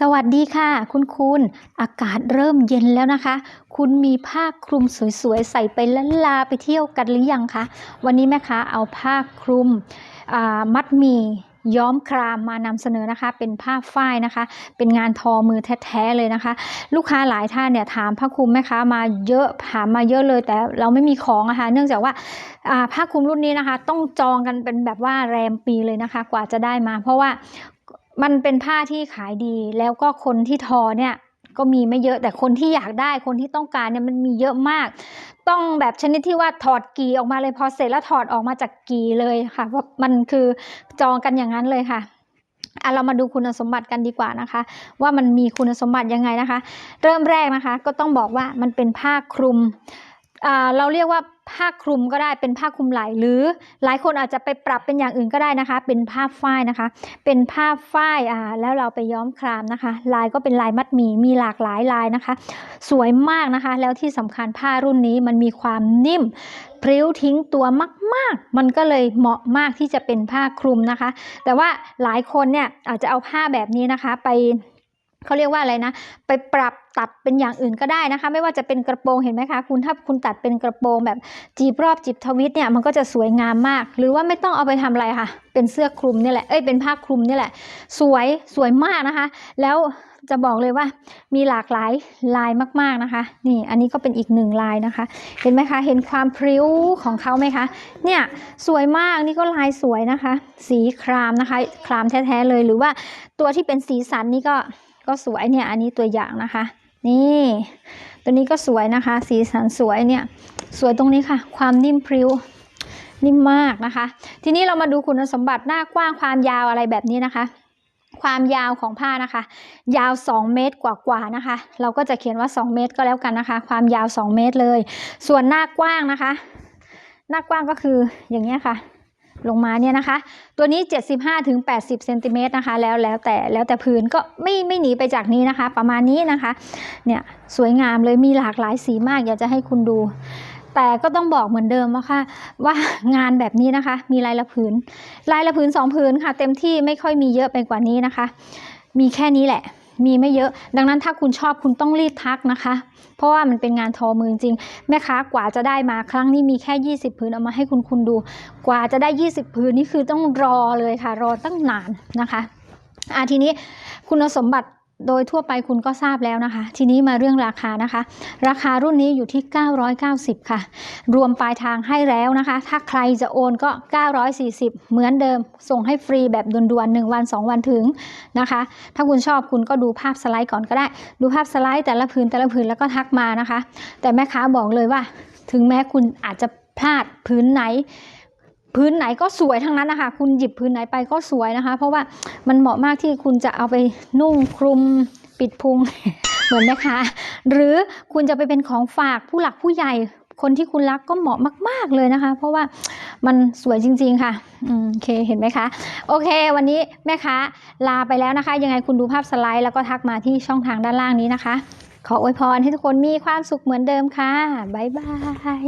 สวัสดีค่ะ คุณคุณอากาศเริ่มเย็นแล้วนะคะ คุณมีผ้าคลุมสวยๆ ใส่ไปละลาไปเที่ยวกันหรือยังคะ วันนี้แม่ค้าเอาผ้าคลุมมัดหมีย้อมครามมานำเสนอนะคะ เป็นผ้าฝ้ายนะคะ เป็นงานทอมือแท้ๆเลยนะคะ ลูกค้าหลายท่านเนี่ยถามผ้าคลุมแม่ค้ามาเยอะถามมาเยอะเลย แต่เราไม่มีของอะคะ เนื่องจากว่าผ้าคลุมรุ่นนี้นะคะ ต้องจองกันเป็นแบบว่าแรมปีเลยนะคะ กว่าจะได้มา เพราะว่า มันเป็นผ้าที่ขายดี แล้วก็คนที่ทอเนี่ยก็มีไม่เยอะแต่คนที่อยากได้คนที่ต้องการเนี่ยมันมีเยอะมาก ต้องแบบชนิดที่ว่าถอดกีออกมาเลยพอเสร็จแล้วถอดออกมาจากกีเลยค่ะเพราะมันคือจองกันอย่างนั้นเลยค่ะอะเรามาดูคุณสมบัติกันดีกว่านะคะ ว่ามันมีคุณสมบัติยังไงนะคะ เริ่มแรกนะคะ ก็ต้องบอกว่ามันเป็นผ้าคลุม เราเรียกว่าผ้าคลุมก็ได้เป็นผ้าคลุมไหลหรือหลายคนอาจจะไปปรับเป็นอย่างอื่นก็ได้นะคะ เป็นผ้าฝ้ายนะคะ เป็นผ้าฝ้ายอ่าแล้วเราไปย้อมครามนะคะ ลายก็เป็นลายมัดหมี่มีหลากหลายลายนะคะ สวยมากนะคะ แล้วที่สำคัญผ้ารุ่นนี้มันมีความนิ่มพริ้วทิ้งตัวมาก ๆ มันก็เลยเหมาะมากที่จะเป็นผ้าคลุมนะคะ แต่ว่าหลายคนเนี่ยอาจจะเอาผ้าแบบนี้นะคะไป เขาเรียกว่าอะไรนะ ไปปรับตัดเป็นอย่างอื่นก็ได้นะคะ ไม่ว่าจะเป็นกระโปรงเห็นไหมคะคุณถ้าคุณตัดเป็นกระโปรงแบบจีบรอบจีบทวิตเนี่ยมันก็จะสวยงามมาก หรือว่าไม่ต้องเอาไปทำอะไรค่ะ เป็นเสื้อคลุมนี่แหละเอ้ยเป็นผ้าคลุมนี่แหละ สวยสวยมากนะคะ แล้วจะบอกเลยว่ามีหลากหลายลายมากๆนะคะ นี่อันนี้ก็เป็นอีกหนึ่งลายนะคะ เห็นไหมคะ เห็นความพริ้วของเขาไหมคะ เนี่ยสวยมากนี่ก็ลายสวยนะคะ สีครามนะคะ ครามแท้ๆเลยหรือว่าตัวที่เป็นสีสันนี่ก็ ก็สวยเนี่ยอันนี้ตัวอย่างนะคะ นี่ตัวนี้ก็สวยนะคะ สีสันสวยเนี่ยสวยตรงนี้ค่ะ ความนิ่มพริ้วนิ่มมากนะคะ ทีนี้เรามาดูคุณสมบัติหน้ากว้างความยาวอะไรแบบนี้นะคะ ความยาวของผ้านะคะ ยาว 2 เมตรกว่าๆนะคะ เราก็จะเขียนว่า 2 เมตรก็แล้วกันนะคะ ความยาว 2 เมตรเลย ส่วนหน้ากว้างนะคะ หน้ากว้างก็คืออย่างเงี้ค่ะ ลงมาเนี่ยนะคะ ตัวนี้ 75ถึง80เซนติเมตรนะคะ แล้วแล้วแต่แล้วแต่พื้นก็ไม่ไม่หนีไปจากนี้นะคะ ประมาณนี้นะคะ เนี่ยสวยงามเลยมีหลากหลายสีมาก อยากจะให้คุณดู แต่ก็ต้องบอกเหมือนเดิมว่าค่ะว่างานแบบนี้นะคะ มีลายละผืน ลายละผืนสองผืนค่ะ เต็มที่ไม่ค่อยมีเยอะไปกว่านี้นะคะ มีแค่นี้แหละ มีไม่เยอะ ดังนั้นถ้าคุณชอบคุณต้องรีบทักนะคะ เพราะว่ามันเป็นงานทอมือจริง แม่ค้ากว่าจะได้มาครั้งนี้มีแค่ 20 พื้นเอามาให้คุณคุณดู กว่าจะได้ 20 พื้นนี่คือต้องรอเลยค่ะ รอตั้งนานนะคะอะทีนี้คุณสมบัติ โดยทั่วไปคุณก็ทราบแล้วนะคะ ทีนี้มาเรื่องราคานะคะ ราคารุ่นนี้อยู่ที่ 990 ค่ะ รวมปลายทางให้แล้วนะคะ ถ้าใครจะโอนก็ 940 เหมือนเดิม ส่งให้ฟรีแบบด่วนๆ1วัน 2 วันถึงนะคะ ถ้าคุณชอบคุณก็ดูภาพสไลด์ก่อนก็ได้ ดูภาพสไลด์แต่ละผืนแต่ละผืนแล้วก็ทักมานะคะ แต่แม่ค้าบอกเลยว่า ถึงแม้คุณอาจจะพลาดผืนไหน พื้นไหนก็สวยทั้งนั้นนะคะ คุณหยิบพื้นไหนไปก็สวยนะคะ เพราะว่ามันเหมาะมากที่คุณจะเอาไปนุ่งคลุมปิดพุงเหมือนนะคะ หรือคุณจะไปเป็นของฝากผู้หลักผู้ใหญ่คนที่คุณรักก็เหมาะมาก ๆ เลยนะคะ เพราะว่ามันสวยจริง ๆ ค่ะอืมโอเคเห็นไหมคะ โอเค วันนี้แม่ค้าลาไปแล้วนะคะ ยังไงคุณดูภาพสไลด์แล้วก็ทักมาที่ช่องทางด้านล่างนี้นะคะ ขออวยพรให้ทุกคนมีความสุขเหมือนเดิมค่ะบ๊ายบาย